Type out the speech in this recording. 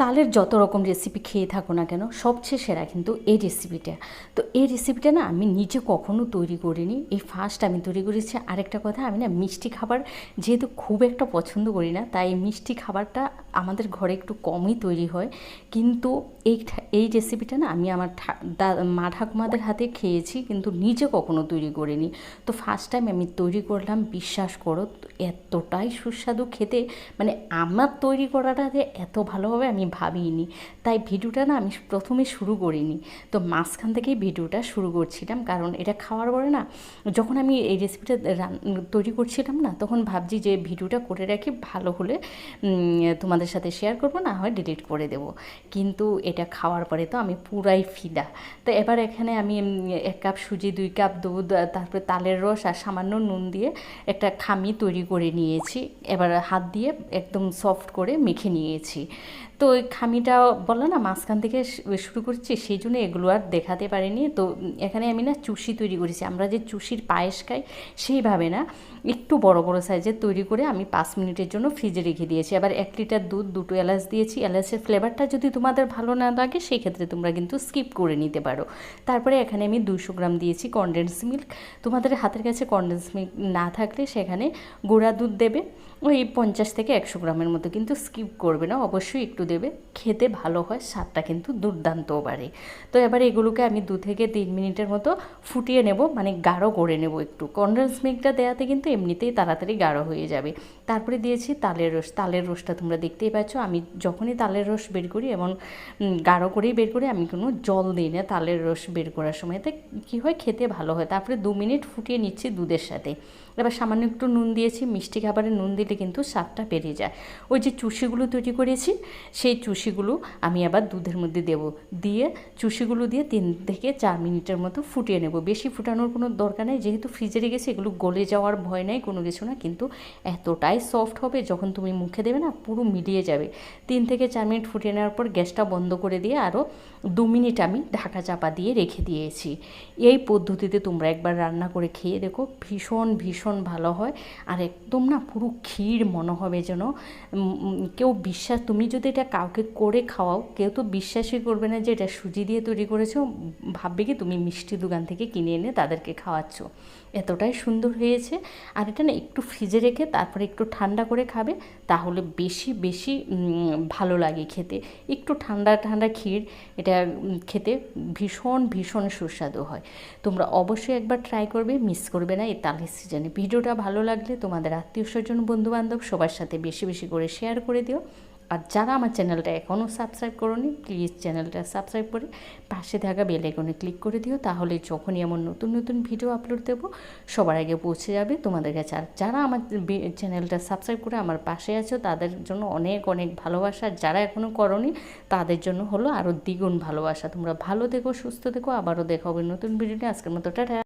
তালের যত রকম রেসিপি খেয়ে থাকো না কেন, সবচেয়ে সেরা কিন্তু এই রেসিপিটা তো এই রেসিপিটা না আমি নিজে কখনো তৈরি করিনি। এই ফার্স্ট আমি তৈরি করেছি। আরেকটা কথা, আমি না মিষ্টি খাবার যেহেতু খুব একটা পছন্দ করি না, তাই মিষ্টি খাবারটা আমাদের ঘরে একটু কমই তৈরি হয়। কিন্তু এই এই রেসিপিটা না আমি আমার মা ঠাকুমাদের হাতে খেয়েছি, কিন্তু নিজে কখনো তৈরি করিনি। তো ফার্স্ট টাইম আমি তৈরি করলাম, বিশ্বাস করো এতটাই সুস্বাদু খেতে মানে আমার তৈরি করাটা যে এত ভালো হবে আমি ভাবিনি। তাই ভিডিওটা না আমি প্রথমে শুরু করিনি। তো মাঝখান থেকেই ভিডিওটা শুরু করছিলাম, কারণ এটা খাওয়ার পরে না যখন আমি এই রেসিপিটা তৈরি করছিলাম না, তখন ভাবছি যে ভিডিওটা করে রাখি, ভালো হলে তোমাদের সাথে শেয়ার করব, না হয় ডিলিট করে দেব। কিন্তু এটা খাওয়ার পরে তো আমি পুরাই ফিদা। তো এবার এখানে আমি এক কাপ সুজি, দুই কাপ দুধ, তারপরে তালের রস আর সামান্য নুন দিয়ে একটা খামি তৈরি করে নিয়েছি। এবার হাত দিয়ে একদম সফট করে মেখে নিয়েছি। তো ওই খামিটা বলল না, মাঝখান থেকে শুরু করছি, সেই জন্য এগুলো আর দেখাতে পারিনি। তো এখানে আমি না চুষি তৈরি করেছি। আমরা যে চুষির পায়েস খাই সেইভাবে না একটু বড় বড় সাইজের তৈরি করে আমি পাঁচ মিনিটের জন্য ফ্রিজে রেখে দিয়েছি। আবার এক লিটার দুধ, দুটো এলাচ দিয়েছি। এলাচের ফ্লেভারটা যদি তোমাদের ভালো না লাগে সেই ক্ষেত্রে তোমরা কিন্তু স্কিপ করে নিতে পারো। তারপরে এখানে আমি দুশো গ্রাম দিয়েছি কনডেন্স মিল্ক তোমাদের হাতের কাছে কনডেন্স মিল্ক না থাকলে সেখানে গুঁড়া দুধ দেবে। ওই পঞ্চাশ থেকে একশো গ্রামের মতো কিন্তু স্কিপ করবে না। অবশ্যই একটু দেবে খেতে ভালো হয় স্বাদটা কিন্তু দুর্দান্তও বাড়ে। তো এবার এগুলোকে আমি দু থেকে তিন মিনিটের মতো ফুটিয়ে নেব মানে গাঢ় করে নেব একটু। কনডেন্স মিল্কটা দেওয়াতে কিন্তু এমনিতেই তাড়াতাড়ি গাঢ় হয়ে যাবে। তারপরে দিয়েছি তালের রস তালের রসটা তোমরা দেখতেই পাচ্ছ আমি যখনই তালের রস বের করি উম, গাঢ় করেই বের করি আমি কোনো জল দিই না তালের রস বের করার সময়। তো কী হয় খেতে ভালো হয়। তারপরে দু মিনিট ফুটিয়ে নিচ্ছি দুধের সাথে। এবার সামান্য একটু নুন দিয়েছি। মিষ্টি খাবারে নুন দিলে কিন্তু স্বাদটা বেরিয়ে যায়। ওই যে চুষিগুলো তৈরি করেছি সেই চুষিগুলো আমি আবার দুধের মধ্যে দেব। দিয়ে চুষিগুলো দিয়ে তিন থেকে চার মিনিটের মতো ফুটিয়ে নেব। বেশি ফুটানোর কোনো দরকার নেই, যেহেতু ফ্রিজে রেখেছি, এগুলো গলে যাওয়ার ভয় নেই, কোনো কিছু না। কিন্তু এতটাই সফট হবে, যখন তুমি মুখে দেবে না, পুরো মিলিয়ে যাবে। তিন থেকে চার মিনিট ফুটিয়ে নেওয়ার পর গ্যাসটা বন্ধ করে দিয়ে আরও দু মিনিট আমি ঢাকা চাপা দিয়ে রেখে দিয়েছি। এই পদ্ধতিতে তোমরা একবার রান্না করে খেয়ে দেখো, ভীষণ ভীষণ ভালো হয়। আর একদম না পুরো ক্ষীর মনে হবে যেন। কেউ বিশ্বাস, তুমি যদি এটা কাউকে করে খাওয়াও, কেউ তো বিশ্বাসই করবে না যে এটা সুজি দিয়ে তৈরি করেছ, ভাববে কি তুমি মিষ্টি দোকান থেকে কিনে এনে তাদেরকে খাওয়াচ্ছ। এতটাই সুন্দর হয়েছে। আর এটা না একটু ফ্রিজে রেখে তারপরে একটু ঠান্ডা করে খাবে, তাহলে বেশি বেশি ভালো লাগে খেতে। একটু ঠান্ডা ঠান্ডা ক্ষীর, এটা খেতে ভীষণ ভীষণ সুস্বাদু হয়। তোমরা অবশ্যই একবার ট্রাই করবে মিস করবে না এই তালের সিজনে ভিডিওটা ভালো লাগলে তোমাদের আত্মীয় স্বজন বন্ধুবান্ধব সবার সাথে বেশি বেশি করে শেয়ার করে দিও। আর যারা আমার চ্যানেলটা এখনও সাবস্ক্রাইব করোনি প্লিজ চ্যানেলটা সাবস্ক্রাইব করে পাশে থাকা বেল আইকনে ক্লিক করে দিও, তাহলে যখনই এমন নতুন নতুন ভিডিও আপলোড দেবো, সবার আগে পৌঁছে যাবে তোমাদের কাছে। আর যারা আমার চ্যানেলটা সাবস্ক্রাইব করে আমার পাশে আছো, তাদের জন্য অনেক অনেক ভালোবাসা। যারা এখনও করনি, তাদের জন্য হলো আরও দ্বিগুণ ভালোবাসা। তোমরা ভালো দেখো সুস্থ দেখো আবারও দেখো নতুন ভিডিওতে আজকের মতো, টাটা!